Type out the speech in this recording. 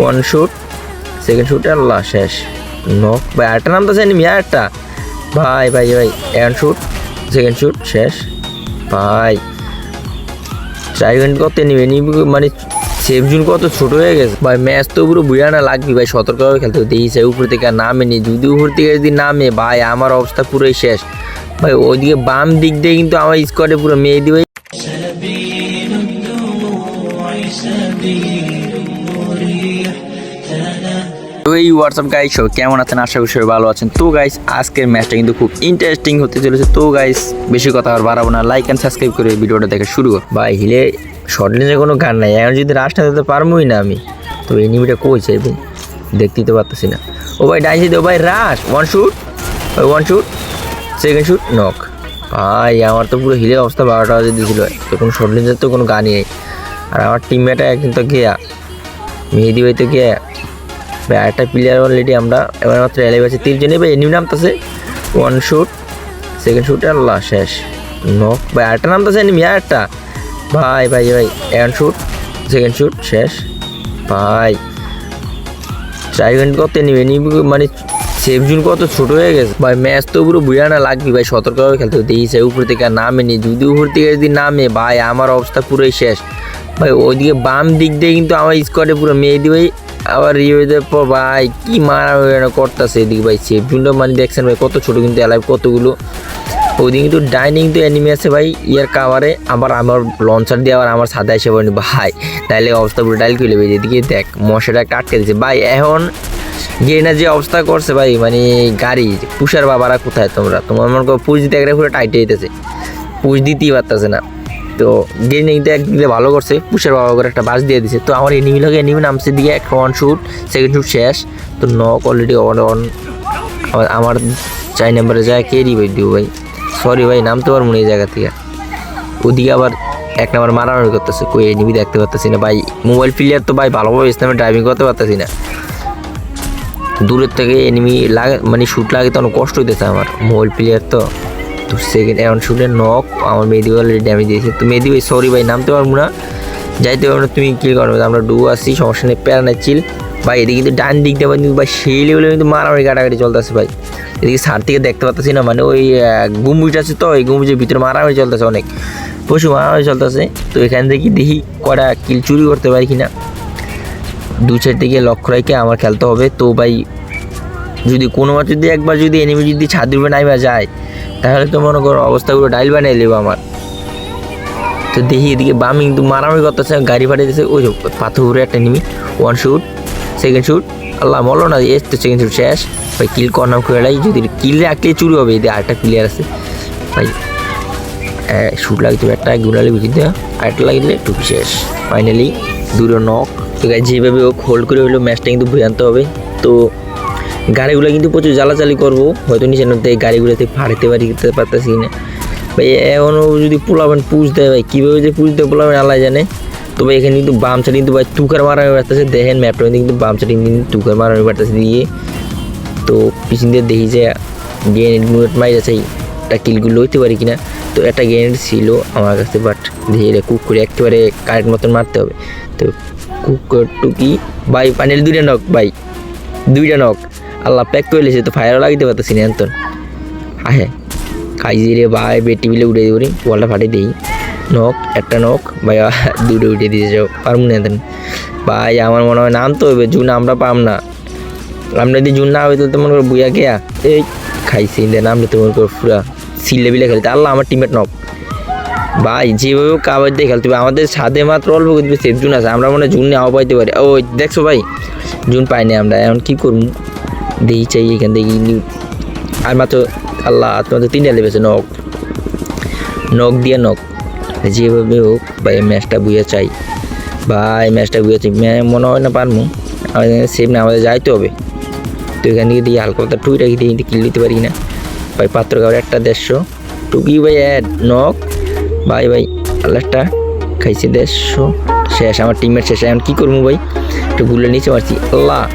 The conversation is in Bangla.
One shoot second shoot Allah, শেষ। নক ভাই আরেকটা নাম তো জানি মিয়া একটা ভাই ভাই ভাই ওয়ান শুট সেকেন্ড শুট শেষ। ভাই ঘণ্টা কত নিবে নিবে মানে সেফ জোন কত ছোট হয়ে গেছে। ভাই ম্যাচ তো পুরো বুঝা না লাগবে, ভাই সতর্কভাবে খেলতে হবে। দিয়েছে উপর থেকে আর নামে নি যদি উপর থেকে যদি নামে, ভাই, আমার অবস্থা পুরোই শেষ। ভাই, ওইদিকে বাম দিক দিয়ে কিন্তু আমার স্কোয়াডে পুরো মেয়ে দিবে। তো এই হোয়াটসঅ্যাপ গাইস সব কেমন আছেন? আশা করি সবাই ভালো আছেন। তো গাইস আজকের ম্যাচটা কিন্তু খুব ইন্টারেস্টিং হতে চলেছে। তো গাইস বেশি কথা আর বাড়াবো না। লাইক অ্যান্ড সাবস্ক্রাইব করে ভিডিওটা দেখা শুরু কর। ভাই, হিলে শর্ট কোনো গান নাই। এখন যদি রাশটা দিতে পারবোই না আমি। তো এনিমিটা কই চাইবে? দেখতেই তো পারতেছি না। ও ভাই ডাইসি দে ভাই রাশ ওয়ান শুট ওই one shoot second shoot knock ভাই, আমার তো পুরো হিলে অবস্থা বারোটা বাজে দিয়েছিল। তো কোনো শর্ট রেঞ্জের তো কোনো গানই নেই। আর আমার টিমমেটা একদিন তো গিয়া মেহেদি ভাই তো গিয়ে ভাই আরেকটা প্লেয়ার অলরেডি আমরা, এবার মাত্র এলাইভ আছে। তিনজনই ভাই এনিমি নামতেছে। One shoot second shoot Allah, শেষ। নক ভাই আরেকটা নামতেছে এনিমি আরেকটা ভাই ভাই ভাই ওয়ান শুট সেকেন্ড শুট শেষ। ভাই চার করতে নিবে মানে সেফ কত ছোট হয়ে গেছে। ভাই ম্যাচ তো পুরো বুঝা না লাগবে। ভাই সতর্কভাবে খেলতে হবে। দিয়েছে উপর থেকে আর নামে নি যদি উপর থেকে যদি নামে, ভাই, আমার অবস্থা পুরোই শেষ। ভাই, ওইদিকে বাম দিক দিয়ে কিন্তু আমার স্কোয়াডে পুরো মেয়ে দিবে আবার ইয়ে পর, ভাই, কি মারা করতেছে এদিকে, ভাই। সেফ জোনটা মানে দেখছেন ভাই, কত ছোট কিন্তু এলাইভ কতগুলো। ওইদিকে কিন্তু ডাইনিং তো অ্যানিমি আছে ভাই, ইয়ার কাভারে আবার আমার লঞ্চার দিয়ে আবার আমার সাদা এসে পড়েনি, ভাই। তাইলে অবস্থা পুরো ডাইল খুলে ভাই এদিকে দেখ, মশাটা একটা আটকে দিচ্ছে ভাই, এখন গেনা যে অবস্থা করছে ভাই মানে গাড়ি, পুষার বাবারা কোথায় তোমরা? তোমার মনে করো পুষ দিতে একটা পুরো টাইটে যেতেছে। পুষ দিতেই পারতেছে না। তো গেনিংটা একদিকে ভালো করছে। পুষার বাবা করে একটা বাস দিয়ে দিছে। তো আমার এনিমি লোক এনিমি নামছে দিয়ে একটা ওয়ান শুট সেকেন্ড শুট শেষ। তো নক অলরেডি অন অন আমার- চার নাম্বারে যায়, কে ভাই দিও ভাই? সরি ভাই, নামতে পারব না এই জায়গা থেকে। ওদিকে আবার এক নাম্বার মারামারি করতেছে। কই এনিমি দেখতে পারতেছি না। ভাই মোবাইল প্লেয়ার তো ভাই ভালোভাবে ইসলামে ড্রাইভিং করতে পারতেছি না। দূরের থেকে এনিমি লাগে মানে শ্যুট লাগে তো অনেক কষ্ট হইতেছে আমার। মোবাইল প্লেয়ার তো। তো সেকেন্ড এমন শুটে নক আমার মেহেদি অলরেডি ড্যামেজ দিয়েছে। তো মেহেদি ভাই সরি ভাই, নামতে পারব না। যাইতে পারব না, তুমি কী করবে আমরা ডু আসছি সমস্যা নেই, প্যারা নাই চিল ভাই, এদিকে কিন্তু ডান দিক দিয়ে কিন্তু ভাই, সেই লেভেলে কিন্তু মারামারি কাটাকাটি চলতেছে ভাই। এদিকে সার থেকে দেখতে পাচ্ছি না মানে ওই গুম্বুজ আছে তো, ওই গুম্বুজের ভিতরে মারামারি চলতেছে অনেক। পশু মারামারি চলতেছে। তো এখান থেকে দেখি কটা কিল চুরি করতে পারি কিনা। দু সাইড থেকে লক্ষ্য রেখে আমার খেলতে হবে। তো ভাই, যদি কোনো বার যদি একবার যদি এনিমি যদি ছাদ উপরে নাইবা যায়, তাহলে তো মনে করো অবস্থাগুলো ডাইল বানিয়ে নেব আমার। তো দেখি এদিকে বাম কিন্তু মারামারি করতেছে, গাড়ি ফাটিয়ে দিচ্ছে ওই পাথর উপরে একটা enemy one shoot second shoot Allah বলো না এস তো সেকেন্ড শুট শেষ। ভাই কিল কর্নার করে লাই যদি কিল রাখলে চুরি হবে এদিকে আরেকটা প্লেয়ার আছে। ভাই হ্যাঁ শুট লাগতো একটা গুলালে বিক্রি দেওয়া আরেকটা লাগলে টুপি শেষ ফাইনালি দুটো নক তো গাই যেভাবে হোক হোল্ড করে হলো ম্যাচটা কিন্তু ভুজানতে হবে। তো গাড়িগুলো কিন্তু প্রচুর জ্বালাচালি করব। হয়তো নিচের মধ্যে গাড়িগুলোতে ফাড়তে পারি দিতে পারতেছি না। ভাই এখনও যদি পোলাবেন পুষ দেয় ভাই, কীভাবে যে পুষ দেয় পোলাবেন আল্লাহ জানে। তবে এখানে কিন্তু বাম সাইড কিন্তু ভাই তুকার মারানো পারতেছে। দেখেন ম্যাপটা কিন্তু বাম সাইড কিন্তু তুকার মারানো পারতেছে দিয়ে। তো পিছন দিয়ে দেখি যে মুনেট মারি আছে, একটা কিলগুলো হইতে পারি কিনা। তো একটা গ্রেনেড ছিল আমার কাছে বাট ধীরে কুক করে একেবারে কারেন্ট মতন মারতে হবে। তো কুক টুকি বাই পানির দুইটা নক বাই দুইটা নক আল্লাহ প্যাক করে লেছে, তো ফায়ারও লাগিতে পারতেছি না, এন্তন। আহে, খাইছি রে ভাই, বেটি বিলে উঠে দিবি বলটা ফাটিয়ে দিই। নক একটা নক ভাই দুটো উঠে দিয়ে যাও, পারব না এতন ভাই, আমার মনে হয় নাম তো হইবে জুন আমরা পাম না। আমরা যদি জুন না হবে তো মনে করো বুয়া গেয়া এই, খাইছি মনে করো পুরা সিলে বিলে খেলতে। আল্লাহ, আমার টিমের নক ভাই, যেভাবে দিয়ে খেলতে হবে। আমাদের ছাদে মাত্র অল্প কিন্তু সেফ জুন আছে। আমরা মনে জুন নেওয়া পাইতে পারি। ও, দেখছ ভাই, জুন পাইনি আমরা। এখন কী করব? দেখি, চাই এখান থেকে আর মাত্র আল্লাহ, তোমাদের তিনটা লেগেছে নক। নক দিয়ে নক। যেভাবে হোক, ভাই ম্যাচটা বুঝে চাই। ভাই ম্যাচটা বুঝে চাই। মনে হয় না পারব। আমাদের সেভ না আমাদের যাইতে হবে। তো এখান থেকে দিয়ে হালকা টুই রাখি দিয়ে কিল দিতে পারি না ভাই, পাত্র খাবার একটা দেড়শো। টুকি ভাই অ্যাড নক ভাই ভাই, আল্লাহটা খাইছি দেড়শো। শেষ, আমার টিমের শেষ। এখন কী করব ভাই? একটু ভুলে নিচে মারছি। আল্লাহ।